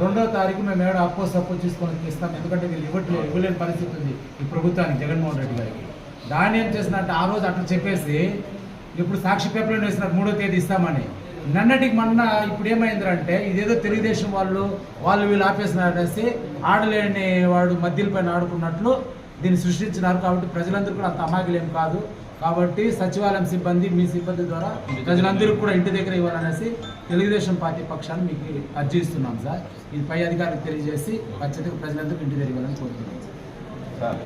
రెండో తారీఖు మేము ఏడు అప్పో సప్పో తీసుకొని ఇస్తాం ఎందుకంటే వీళ్ళు ఇవ్వట్లేదు ఇవ్వలేని పరిస్థితి ఉంది ఈ ప్రభుత్వానికి జగన్మోహన్ రెడ్డి గారికి. దాన్ని ఏం చేసినట్టు ఆ రోజు అట్లా చెప్పేసి ఇప్పుడు సాక్షి పేపర్లో వేసినట్టు మూడో తేదీ ఇస్తామని. నన్నటికి మొన్న ఇప్పుడు ఏమైందంటే ఇదేదో తెలుగుదేశం వాళ్ళు వాళ్ళు వీళ్ళు ఆపేసినారనేసి ఆడలేని వాడు మధ్యలపైన ఆడుకున్నట్లు దీన్ని సృష్టించినారు కాబట్టి ప్రజలందరూ కూడా అంత అమాయకులేం కాదు. కాబట్టి సచివాలయం సిబ్బంది మీ సిబ్బంది ద్వారా ప్రజలందరికీ కూడా ఇంటి దగ్గర ఇవ్వాలనేసి తెలుగుదేశం పార్టీ పక్షాన్ని మీకు అర్జీ ఇస్తున్నాం సార్. ఇది పై అధికారులకు తెలియజేసి ఖచ్చితంగా ప్రజలందరికీ ఇంటి దగ్గర ఇవ్వాలని కోరుతున్నాం సార్.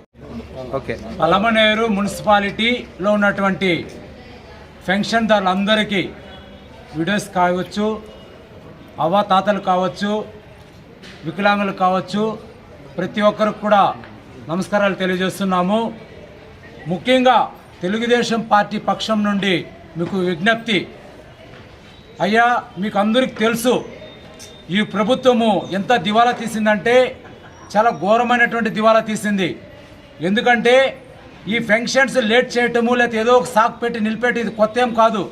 ఓకే. పలమనేరు మున్సిపాలిటీలో ఉన్నటువంటి పెన్షన్దారులందరికీ వీడియోస్ కావచ్చు అవ్వాతాతలు కావచ్చు వికలాంగులు కావచ్చు ప్రతి ఒక్కరికి కూడా నమస్కారాలు తెలియజేస్తున్నాము. ముఖ్యంగా తెలుగుదేశం పార్టీ పక్షం నుండి మీకు విజ్ఞప్తి. అయ్యా మీకు అందరికి తెలుసు ఈ ప్రభుత్వము ఎంత దివాలా తీసిందంటే చాలా ఘోరమైనటువంటి దివాలా తీసింది. ఎందుకంటే ఈ ఫెన్షన్స్ లేట్ చేయటము లేకపోతే ఏదో ఒక సాకు పెట్టి నిలిపెట్టి ఇది కొత్త ఏం కాదు.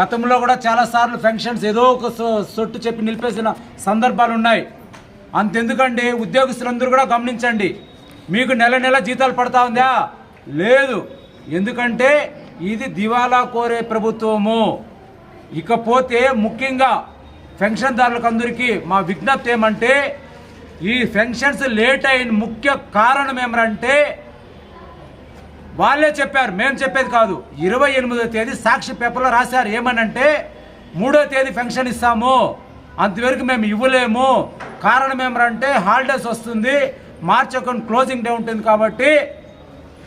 గతంలో కూడా చాలాసార్లు ఫెన్షన్స్ ఏదో ఒక సొట్టు చెప్పి నిలిపేసిన సందర్భాలు ఉన్నాయి. అంతెందుకండి ఉద్యోగస్తులందరూ కూడా గమనించండి. మీకు నెల నెల జీతాలు పడతా ఉందా? లేదు. ఎందుకంటే ఇది దివాలా కోరే ప్రభుత్వము. ఇకపోతే ముఖ్యంగా పెన్షన్దారులకు అందరికీ మా విజ్ఞప్తి ఏమంటే ఈ పెన్షన్స్ లేట్ అయిన ముఖ్య కారణం ఏమంటే వాళ్ళే చెప్పారు మేము చెప్పేది కాదు. ఇరవై ఎనిమిదో తేదీ సాక్షి పేపర్లో రాశారు. ఏమనంటే మూడో తేదీ పెన్షన్ ఇస్తాము. అంతవరకు మేము ఇవ్వలేము. కారణం ఏమంటే హాలిడేస్ వస్తుంది. మార్చి ఒక క్లోజింగ్ డే ఉంటుంది కాబట్టి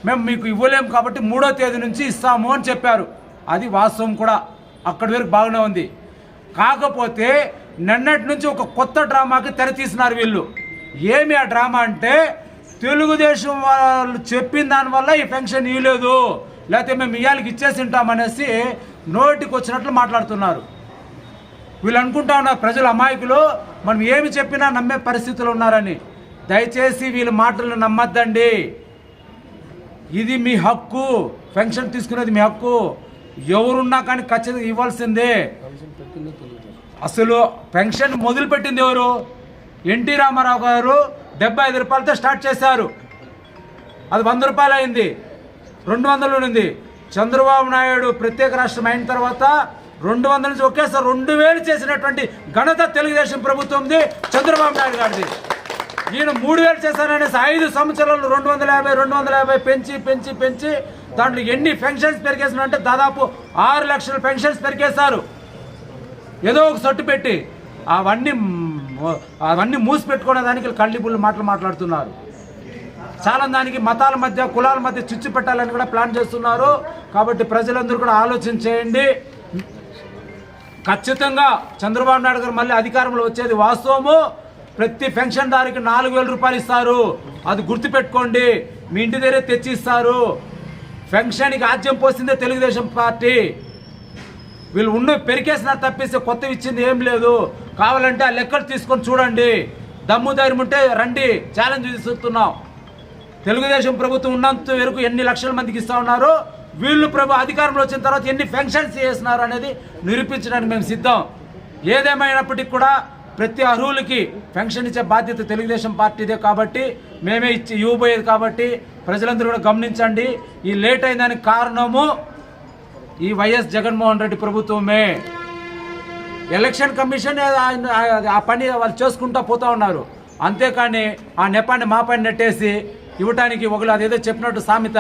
మేము మీకు ఇవ్వలేము కాబట్టి మూడో తేదీ నుంచి ఇస్తాము అని చెప్పారు. అది వాస్తవం కూడా. అక్కడి వరకు బాగానే ఉంది. కాకపోతే నిన్నటి నుంచి ఒక కొత్త డ్రామాకి తెర తీసినారు వీళ్ళు. ఏమి ఆ డ్రామా అంటే తెలుగుదేశం వాళ్ళు చెప్పిన దానివల్ల ఈ పెన్షన్ ఇవ్వలేదు లేకపోతే మేము ఇయ్యాలకి ఇచ్చేసి ఉంటామనేసి నోటికి వచ్చినట్లు మాట్లాడుతున్నారు. వీళ్ళు అనుకుంటా ఉన్నారు ప్రజలు అమాయకులు. మనం ఏమి చెప్పినా నమ్మే పరిస్థితులు ఉన్నారని. దయచేసి వీళ్ళ మాటలను నమ్మద్దండి. ఇది మీ హక్కు. పెన్షన్ తీసుకునేది మీ హక్కు. ఎవరున్నా కానీ ఖచ్చితంగా ఇవ్వాల్సిందే. అసలు పెన్షన్ మొదలుపెట్టింది ఎవరు? ఎన్టీ రామారావు గారు డెబ్బై ఐదు రూపాయలతో స్టార్ట్ చేశారు. అది వంద రూపాయలు అయింది. రెండు వందలు ఉంది చంద్రబాబు నాయుడు ప్రత్యేక రాష్ట్రం అయిన తర్వాత రెండు వందల నుంచి ఒకేసారి రెండు వేలు చేసినటువంటి ఘనత తెలుగుదేశం ప్రభుత్వంది చంద్రబాబు నాయుడు గారిది. ఈయన మూడు వేలు చేశారనేసి ఐదు సంవత్సరాలు రెండు వందల యాభై రెండు వందల యాభై పెంచి పెంచి పెంచి దాంట్లో ఎన్ని పెన్షన్స్ పెరిగేసిన అంటే దాదాపు ఆరు లక్షల పెన్షన్స్ పెరిగేశారు. ఏదో ఒక సొట్టు పెట్టి అవన్నీ అవన్నీ మూసి పెట్టుకునే దానికి కళ్ళిబుల్లి మాటలు మాట్లాడుతున్నారు. చాలా దానికి మతాల మధ్య కులాల మధ్య చిచ్చు పెట్టాలని కూడా ప్లాన్ చేస్తున్నారు. కాబట్టి ప్రజలందరూ కూడా ఆలోచన చేయండి. ఖచ్చితంగా చంద్రబాబు నాయుడు గారు మళ్ళీ అధికారంలో వచ్చేది వాస్తవము. ప్రతి పెన్షన్దారికి నాలుగు వేల రూపాయలు ఇస్తారు. అది గుర్తుపెట్టుకోండి. మీ ఇంటి దగ్గరే తెచ్చి ఇస్తారు పెన్షన్కి ఆజ్యం పోసిందే తెలుగుదేశం పార్టీ. వీళ్ళు ఉన్న పెరికేసిన తప్పిస్తే కొత్తవి ఇచ్చింది ఏం లేదు. కావాలంటే ఆ లెక్కలు తీసుకొని చూడండి. దమ్ము ధైర్యం ఉంటే రండి. ఛాలెంజ్ చూస్తున్నాం తెలుగుదేశం ప్రభుత్వం ఉన్నంత వరకు ఎన్ని లక్షల మందికి ఇస్తా ఉన్నారు? వీళ్ళు ప్రభు అధికారంలో వచ్చిన తర్వాత ఎన్ని పెన్షన్స్ చేస్తున్నారు అనేది నిరూపించడానికి మేము సిద్ధం. ఏదేమైనప్పటికీ కూడా ప్రతి అర్హులకి పెన్షన్ ఇచ్చే బాధ్యత తెలుగుదేశం పార్టీదే కాబట్టి మేమే ఇచ్చి ఇవ్వబోయేది కాబట్టి ప్రజలందరూ కూడా గమనించండి. ఈ లేట్ అయిందానికి కారణము ఈ వైఎస్ జగన్మోహన్ రెడ్డి ప్రభుత్వమే. ఎలక్షన్ కమిషన్ ఆయన ఆ పని వాళ్ళు చేసుకుంటా పోతా ఉన్నారు. అంతేకాని ఆ నెపాన్ని మా పైన నెట్టేసి ఇవ్వటానికి ఒకళ్ళు అదేదో చెప్పినట్టు సామెత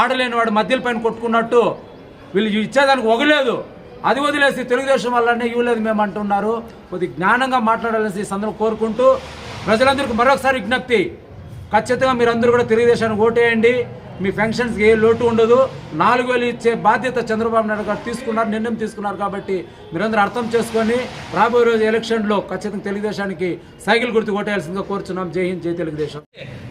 ఆడలేని వాడు మధ్యల పైన కొట్టుకున్నట్టు వీళ్ళు ఇచ్చేదానికి ఒకలేదు. అది వదిలేసి తెలుగుదేశం వల్లనే ఇవ్వలేదు మేము అంటున్నారు కొద్ది జ్ఞానంగా మాట్లాడాలని ఈ సందర్భం కోరుకుంటూ ప్రజలందరికీ మరొకసారి విజ్ఞప్తి. ఖచ్చితంగా మీరందరూ కూడా తెలుగుదేశానికి ఓటేయండి. మీ పెన్షన్స్కి ఏ లోటు ఉండదు. నాలుగు వేలు ఇచ్చే బాధ్యత చంద్రబాబు నాయుడు గారు తీసుకున్నారు నిర్ణయం తీసుకున్నారు కాబట్టి మీరందరూ అర్థం చేసుకొని రాబోయే రోజు ఎలక్షన్లో ఖచ్చితంగా తెలుగుదేశానికి సైకిల్ గుర్తు కొట్టేయాల్సిందిగా కోరుచున్నాం. జై హింద్ జై తెలుగుదేశం.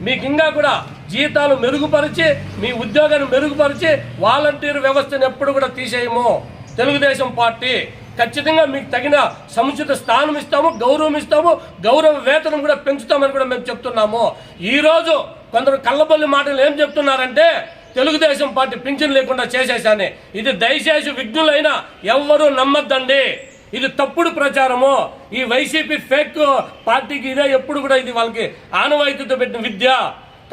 మీకు ఇంకా కూడా జీతాలు మెరుగుపరిచి మీ ఉద్యోగాన్ని మెరుగుపరిచి వాలంటీర్ వ్యవస్థను ఎప్పుడు కూడా తీసేయము. తెలుగుదేశం పార్టీ ఖచ్చితంగా మీకు తగిన సముచిత స్థానం ఇస్తాము గౌరవం ఇస్తాము గౌరవ వేతనం కూడా పెంచుతామని కూడా మేము చెప్తున్నాము. ఈరోజు కొందరు కళ్ళబల్లి మాటలు ఏం చెప్తున్నారంటే తెలుగుదేశం పార్టీ పింఛన్ లేకుండా చేసేసాని. ఇది దయచేసి విఘ్నులైన ఎవ్వరూ నమ్మద్దండి. ఇది తప్పుడు ప్రచారము. ఈ వైసీపీ ఫేక్ పార్టీకి ఇదే ఎప్పుడు కూడా ఇది వాళ్ళకి ఆనవాయితీతో పెట్టిన విద్య.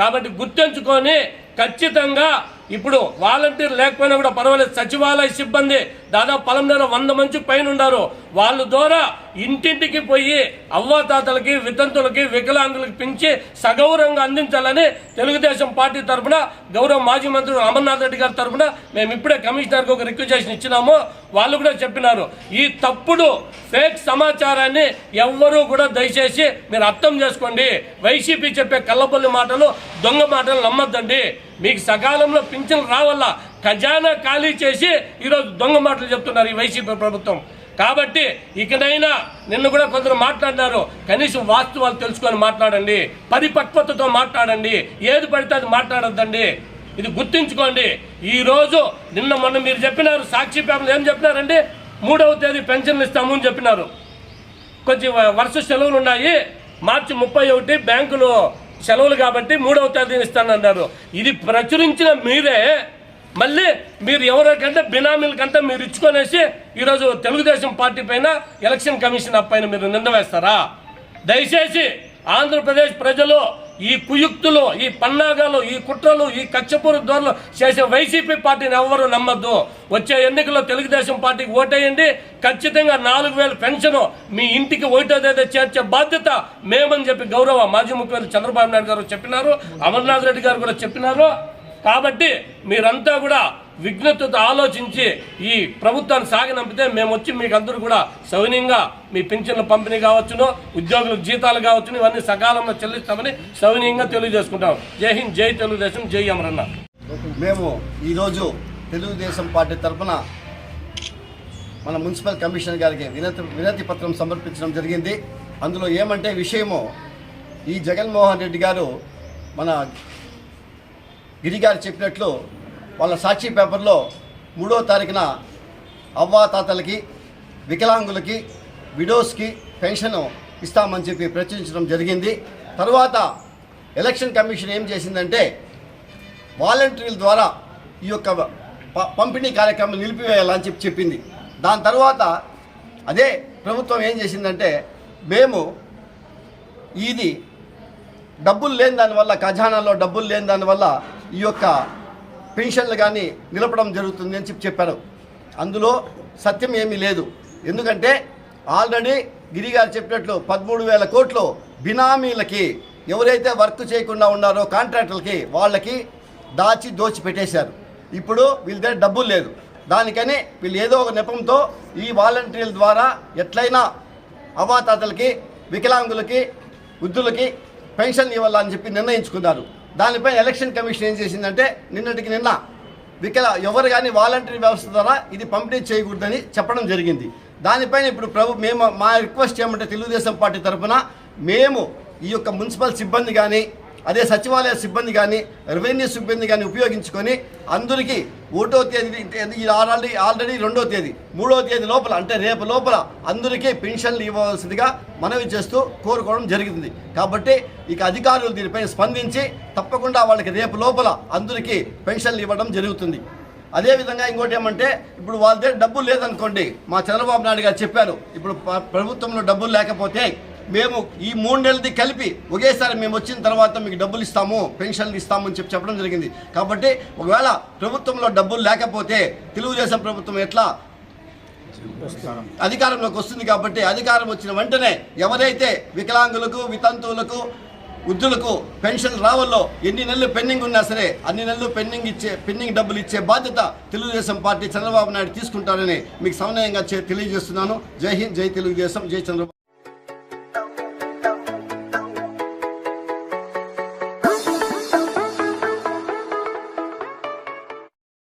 కాబట్టి గుర్తుంచుకొని ఖచ్చితంగా ఇప్పుడు వాలంటీర్ లేకపోయినా కూడా పర్వాలేదు. సచివాలయ సిబ్బంది దాదాపు పలంనేర వంద మంచి పైన ఉన్నారు వాళ్ళ ద్వారా ఇంటింటికి పోయి అవ్వాతాతలకి వితంతులకి వికలాంగులకి పెంచి సగౌరవంగా అందించాలని తెలుగుదేశం పార్టీ తరఫున గౌరవ మాజీ మంత్రి అమర్నాథ్ రెడ్డి గారి తరఫున మేము ఇప్పుడే కమిషనర్కి ఒక రిక్వెస్టేషన్ ఇచ్చినాము. వాళ్ళు కూడా చెప్పినారు. ఈ తప్పుడు ఫేక్ సమాచారాన్ని ఎవ్వరూ కూడా దయచేసి మీరు అర్థం చేసుకోండి. వైసీపీ చెప్పే కళ్ళబొల్లి మాటలు దొంగ మాటలు నమ్మద్దండి. మీకు సకాలంలో పింఛన్లు రావల్ల? ఖజానా ఖాళీ చేసి ఈరోజు దొంగ మాటలు చెప్తున్నారు ఈ వైసీపీ ప్రభుత్వం. కాబట్టి ఇకనైనా నిన్ను కూడా కొందరు మాట్లాడినారు. కనీసం వాస్తవాలు తెలుసుకొని మాట్లాడండి. పరిపక్వతతో మాట్లాడండి. ఏది పడితే అది మాట్లాడద్దండి. ఇది గుర్తుంచుకోండి. ఈ రోజు నిన్న మొన్న మీరు చెప్పినారు సాక్షి పేపర్లు ఏం చెప్పినారండి? మూడవ తేదీ పెన్షన్లు ఇస్తాము అని చెప్పినారు. కొంచెం వరుస సెలవులు ఉన్నాయి. మార్చి ముప్పై ఒకటి బ్యాంకులు సెలవులు కాబట్టి మూడవ తేదీని ఇస్తానన్నారు. ఇది ప్రచురించిన మీరే మళ్ళీ మీరు ఎవరికంటే బినామీల కంటే మీరు ఇచ్చుకొనేసి ఈరోజు తెలుగుదేశం పార్టీ పైన ఎలక్షన్ కమిషన్ పైన మీరు నింద వేస్తారా? దయచేసి ఆంధ్రప్రదేశ్ ప్రజలు ఈ కుయుక్తులు ఈ పన్నాగాలు ఈ కుట్రలు ఈ కచ్చపూరు ధోరణులు చేసే వైసీపీ పార్టీని ఎవరు నమ్మద్దు. వచ్చే ఎన్నికల్లో తెలుగుదేశం పార్టీకి ఓటేయండి. ఖచ్చితంగా నాలుగు వేల పెన్షన్ మీ ఇంటికి ఓటో తేదీ చేర్చే బాధ్యత మేమని చెప్పి గౌరవ మాజీ ముఖ్యమంత్రి చంద్రబాబు నాయుడు గారు చెప్పినారు అమర్నాథ్ రెడ్డి గారు కూడా చెప్పినారు. కాబట్టి మీరంతా కూడా విఘ్నతతో ఆలోచించి ఈ ప్రభుత్వాన్ని సాగనంపితే మేము వచ్చి మీకు అందరూ కూడా సౌనీయంగా మీ పింఛన్ల పంపిణీ కావచ్చును ఉద్యోగులకు జీతాలు కావచ్చును ఇవన్నీ సకాలంలో చెల్లిస్తామని సౌనీయంగా తెలియజేసుకుంటాం. జై హింద్ జై తెలుగుదేశం జై అమరన్న. మేము ఈరోజు తెలుగుదేశం పార్టీ తరఫున మన మున్సిపల్ కమిషనర్ గారికి వినతి వినతి పత్రం సమర్పించడం జరిగింది. అందులో ఏమంటే విషయము ఈ జగన్మోహన్ రెడ్డి గారు మన గిరిగారు చెప్పినట్లు వాళ్ళ సాక్షి పేపర్లో మూడో తారీఖున అవ్వాతాతలకి వికలాంగులకి విడోస్కి పెన్షన్ ఇస్తామని చెప్పి ప్రచురించడం జరిగింది. తర్వాత ఎలక్షన్ కమిషన్ ఏం చేసిందంటే వాలంటీర్ల ద్వారా ఈ యొక్క ప- పంపిణీ కార్యక్రమం నిలిపివేయాలని చెప్పి చెప్పింది. దాని తర్వాత అదే ప్రభుత్వం ఏం చేసిందంటే మేము ఇది డబ్బులు లేని దానివల్ల ఖజానాలో డబ్బులు లేని దానివల్ల ఈ యొక్క పెన్షన్లు కానీ నిలపడం జరుగుతుంది అని చెప్పి చెప్పారు. అందులో సత్యం ఏమీ లేదు. ఎందుకంటే ఆల్రెడీ గిరి గారు చెప్పినట్లు పదమూడు వేల కోట్లు బినామీలకి ఎవరైతే వర్క్ చేయకుండా ఉన్నారో కాంట్రాక్టర్లకి వాళ్ళకి దాచి దోచి పెట్టేశారు. ఇప్పుడు వీళ్ళ దగ్గర డబ్బులు లేదు. దానికని వీళ్ళు ఏదో ఒక నెపంతో ఈ వాలంటీర్ల ద్వారా ఎట్లయినా అవాతాతలకి వికలాంగులకి వృద్ధులకి పెన్షన్ ఇవ్వాలని చెప్పి నిర్ణయించుకున్నారు. దానిపై ఎలక్షన్ కమిషన్ ఏం చేసిందంటే నిన్నటికి నిన్న వికల ఎవరు కానీ వాలంటరీ వ్యవస్థ ద్వారా ఇది పంపిణీ చేయకూడదని చెప్పడం జరిగింది. దానిపైన ఇప్పుడు ప్రభు మేము మా రిక్వెస్ట్ ఏమంటే తెలుగుదేశం పార్టీ తరఫున మేము ఈ యొక్క మున్సిపల్ సిబ్బంది కానీ అదే సచివాలయ సిబ్బంది కానీ రెవెన్యూ సిబ్బంది కానీ ఉపయోగించుకొని అందరికీ ఒకటో తేదీ ఇది ఆల్రెడీ ఆల్రెడీ రెండో తేదీ మూడో తేదీ లోపల అంటే రేపు లోపల అందరికీ పెన్షన్లు ఇవ్వవలసిందిగా మనవి చేస్తూ కోరుకోవడం జరిగింది. కాబట్టి ఇక అధికారులు దీనిపై స్పందించి తప్పకుండా వాళ్ళకి రేపు లోపల అందరికీ పెన్షన్లు ఇవ్వడం జరుగుతుంది. అదేవిధంగా ఇంకోటి ఏమంటే ఇప్పుడు వాళ్ళ దగ్గర డబ్బులు లేదనుకోండి మా చంద్రబాబు నాయుడు గారు చెప్పారు ఇప్పుడు ప్రభుత్వంలో డబ్బులు లేకపోతే మేము ఈ మూడు నెలది కలిపి ఒకేసారి మేము వచ్చిన తర్వాత మీకు డబ్బులు ఇస్తాము పెన్షన్లు ఇస్తాము అని చెప్పి చెప్పడం జరిగింది. కాబట్టి ఒకవేళ ప్రభుత్వంలో డబ్బులు లేకపోతే తెలుగుదేశం ప్రభుత్వం ఎట్లా అధికారంలోకి వస్తుంది కాబట్టి అధికారం వచ్చిన వెంటనే ఎవరైతే వికలాంగులకు వితంతువులకు వృద్ధులకు పెన్షన్ రావాలో ఎన్ని నెలలు పెండింగ్ ఉన్నా సరే అన్ని నెలలు పెండింగ్ ఇచ్చే పెండింగ్ డబ్బులు ఇచ్చే బాధ్యత తెలుగుదేశం పార్టీ చంద్రబాబు నాయుడు తీసుకుంటారని మీకు సమన్వయంగా తెలియజేస్తున్నాను. జై హింద్ జై తెలుగుదేశం జై చంద్రబాబు